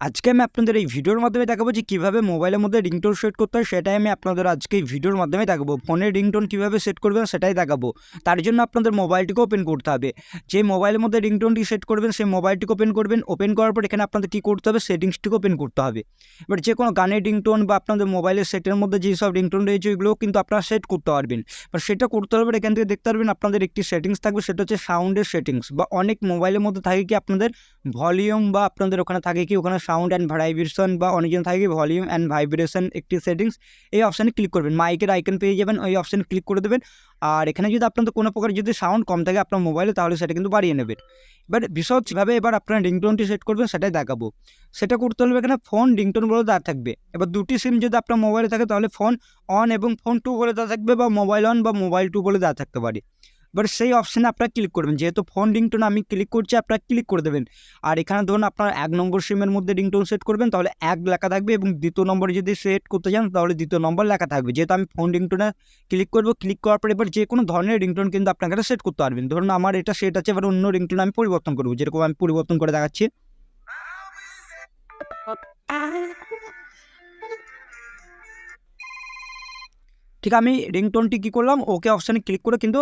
আজকে আমি আপনাদের এই ভিডিওর মাধ্যমে দেখাবো যে কীভাবে মোবাইলের মধ্যে রিংটোন সেট করতে হয়, সেটাই আমি আপনাদের আজকে এই ভিডিওর মাধ্যমে দেখাবো। ফোনের রিংটোন কীভাবে সেট করবেন সেটাই দেখাবো। তার জন্য আপনাদের মোবাইলটিকে ওপেন করতে হবে। যে মোবাইলের মধ্যে রিংটোনটি সেট করবেন, সেই মোবাইলটিকে ওপেন করবেন। ওপেন করার পর এখানে আপনাদের কী করতে হবে সেটিংসটিকে ওপেন করতে হবে। এবার যে কোনো গানের রিংটোন বা আপনাদের মোবাইলের সেটের মধ্যে যেসব রিংটোন রয়েছে, ওইগুলোও কিন্তু আপনারা সেট করতে পারবেন। এবার সেটা করতে হবে এখান থেকে দেখতে পারবেন আপনাদের একটি সেটিংস থাকবে, সেটা হচ্ছে সাউন্ডের সেটিংস বা অনেক মোবাইলের মধ্যে থাকে কি আপনাদের ভলিউম বা আপনাদের ওখানে থাকে কি, ওখানে সাউন্ড অ্যান্ড ভাইব্রেশন বা অনেকজন থাকে ভলিউম অ্যান্ড ভাইব্রেশন একটি সেটিংস এই অপশানে ক্লিক করবেন। মাইকের আইকন পেয়ে যাবেন, ওই অপশানে ক্লিক করে দেবেন। আর এখানে যদি আপনাদের কোনো প্রকার যদি সাউন্ড কম থাকে আপনার মোবাইলে তাহলে সেটা কিন্তু বাড়িয়ে নেবেন। এবার বিষয় হচ্ছে এবার আপনার রিংটোনটি সেট করবেন, সেটাই দেখাবো। সেটা করতে হলে এখানে ফোন রিংটোন বলে দেওয়া থাকবে। এবার দুটি সিম যদি আপনার মোবাইলে থাকে, তাহলে ফোন অন এবং ফোন টু বলে দেওয়া থাকবে বা মোবাইল অন বা মোবাইল টু বলে দেওয়া থাকতে পারে। এবার সেই অপশানে আপনারা ক্লিক করবেন। যেহেতু ফোন রিংটোন আমি ক্লিক করছি, আপনারা ক্লিক করে দেবেন। আর এখানে ধরুন আপনার এক নম্বর সিমের মধ্যে রিংটোন সেট করবেন, তাহলে এক লেখা থাকবে এবং দ্বিতীয় নম্বরে যদি সেট করতে চান তাহলে দ্বিতীয় নম্বর লেখা থাকবে। যেহেতু আমি ফোন রিংটোনে ক্লিক করব ক্লিক করার পর এবার যে কোনো ধরনের রিংটোন কিন্তু আপনার সেট করতে পারবেন। ধরুন আমার এটা সেট আছে, এবার অন্য রিংটোন আমি পরিবর্তন করব। যেরকম আমি পরিবর্তন করে দেখাচ্ছি। ঠিক আমি রিংটোনটি কী করলাম ওকে অপশানে ক্লিক করে কিন্তু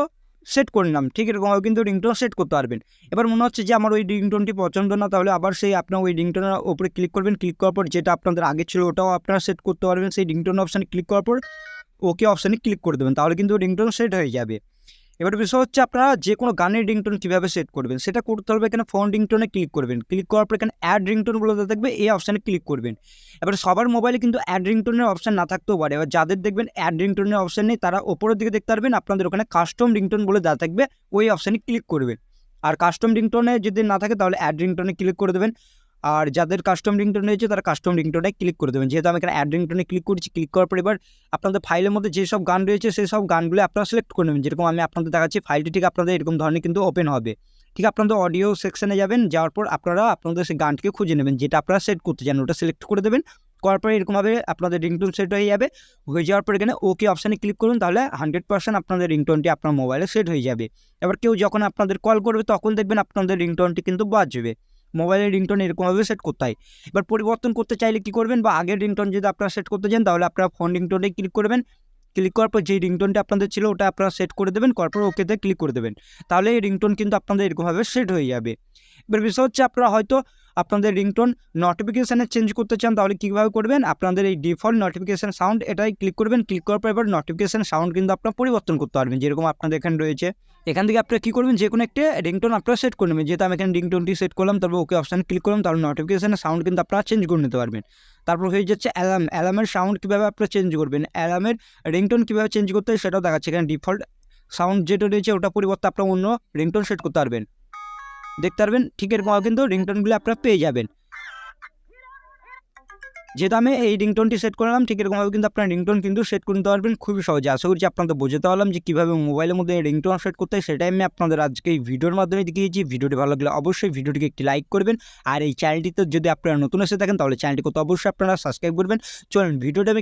সেট করে নিলাম। ঠিক এরকমভাবে কিন্তু রিংটোন সেট করতে পারবেন। এবার মনে হচ্ছে যে আমার ওই রিংটোনটি পছন্দ না, তাহলে আবার সেই আপনার ওই রিংটোনের ওপরে ক্লিক করবেন। ক্লিক করার পর যেটা আপনাদের আগে ছিল ওটাও আপনারা সেট করতে পারবেন। সেই রিংটোন অপশানে ক্লিক করার পর ওকে অপশানে ক্লিক করে দেবেন। তাহলে কিন্তু রিংটোন সেট হয়ে যাবে। এবার বিষয় হচ্ছে আপনারা যে কোনো গানের রিংটোন কীভাবে সেট করবেন, সেটা করতে হবে এখানে ফোন রিংটোনে ক্লিক করবেন। ক্লিক করার পর এখানে অ্যাড রিংটোন বলে দেখবে এই অপশানে ক্লিক করবেন। এবার সবার মোবাইলে কিন্তু অ্যাড রিংটোনের অপশান না থাকতেও পারে। এবার যাদের দেখবেন অ্যাড রিংটোনের অপশান নেই, তারা ওপরের দিকে দেখতে পারবেন, আপনাদের ওখানে কাস্টম রিংটোন বলে দেওয়া থাকবে, ওই অপশানে ক্লিক করবেন। আর কাস্টম রিংটোনে যদি না থাকে তাহলে অ্যাড রিংটোনে ক্লিক করে দেবেন। আর যাদের কাস্টম রিংটোন রয়েছে, তারা কাস্টম রিংটোনে ক্লিক করে দেবেন। যেহেতু আমি এখানে অ্যাড রিংটোনে ক্লিক করছি ক্লিক করার পর এবার আপনাদের ফাইলের মধ্যে যেসব গান রয়েছে, সেই সব গানগুলো আপনারা সিলেক্ট করে নেবেন। যেরকম আমি আপনাদের দেখাচ্ছি ফাইলটি ঠিক আপনাদের এরকম ধরনের কিন্তু ওপেন হবে। ঠিক আপনাদের অডিও সেকশনে যাবেন, যাওয়ার পর আপনারা আপনাদের সেই গানটিকে খুঁজে নেবেন, যেটা আপনারা সেট করতে চান, ওটা সিলেক্ট করে দেবেন। করার পরে এরকমভাবে আপনাদের রিংটোন সেট হয়ে যাবে। হয়ে যাওয়ার পর এখানে ওকে অপশানে ক্লিক করুন, তাহলে হান্ড্রেড পার্সেন্ট আপনাদের রিংটোনটি আপনার মোবাইলে সেট হয়ে যাবে। এবার কেউ যখন আপনাদের কল করবে, তখন দেখবেন আপনাদের রিংটোনটি কিন্তু বাজবে। মোবাইলের রিংটোন এরকমভাবে সেট করতে হয়। এবার পরিবর্তন করতে চাইলে কি করবেন? বা আগের রিংটোন যদি আপনারা সেট করতে চান, তাহলে আপনারা ফোন রিংটোনে ক্লিক করবেন। ক্লিক করার পর যে রিংটোনটা আপনাদের ছিল, ওটা আপনারা সেট করে দেবেন। করার পর ওকেতে ক্লিক করে দেবেন। তাহলে এই রিংটোন কিন্তু আপনাদের এরকমভাবে সেট হয়ে যাবে। এবার বিষয় হচ্ছে আপনারা হয়তো আপনাদের রিংটোন নোটিফিকেশানে চেঞ্জ করতে চান, তাহলে কীভাবে করবেন? আপনাদের এই ডিফল্ট নোটিফিকেশান সাউন্ড এটাই ক্লিক করবেন। ক্লিক করার পর এবার নোটিফিকেশান সাউন্ড কিন্তু আপনারা পরিবর্তন করতে পারবেন, যেরকম আপনাদের এখানে রয়েছে। এখান থেকে আপনারা কী করবেন? যে কোনো একটা রিংটোন আপনারা সেট করে নেবেন। যেহেতু আমি এখানে রিংটোনটি সেট করলাম, তারপর ওকে অপশান ক্লিক করলাম, তাহলে নোটিফিকেশানের সাউন্ড কিন্তু আপনারা চেঞ্জ করে নিতে পারবেন। তারপর হয়ে যাচ্ছে অ্যালার্ম অ্যালার্মের সাউন্ড কীভাবে আপনারা চেঞ্জ করবেন? অ্যালার্মের রিংটোন কীভাবে চেঞ্জ করতে হয়, সেটাও দেখাচ্ছে। এখানে ডিফল্ট সাউন্ড যেটা রয়েছে, ওটা পরিবর্তে আপনারা অন্য রিংটোন সেট করতে পারবেন। দেখতে পারবেন ঠিক এরকম কিন্তু রিংটোনগুলো আপনারা পেয়ে যাবেন। যেহেতু আমি এই রিংটোনটি সেট করলাম ঠিক এরকমভাবে কিন্তু আপনার রিংটোন কিন্তু সেট করে নিতে পারবেন খুবই সহজে। আশা করছি আপনাদের বোঝাতে পারলাম যে কীভাবে মোবাইলের মধ্যে রিংটোন সেট করতে হয়, সেটাই আমি আপনাদের আজকে এই ভিডিওর মাধ্যমে দেখিয়েছি। ভিডিওটি ভালো লাগলে অবশ্যই ভিডিওটিকে একটি লাইক করবেন, আর এই চ্যানেলটিতে যদি আপনারা নতুন এসে থাকেন, তাহলে চ্যানেলটি কত অবশ্যই আপনারা সাবস্ক্রাইব করবেন। চলুন, ভিডিওটা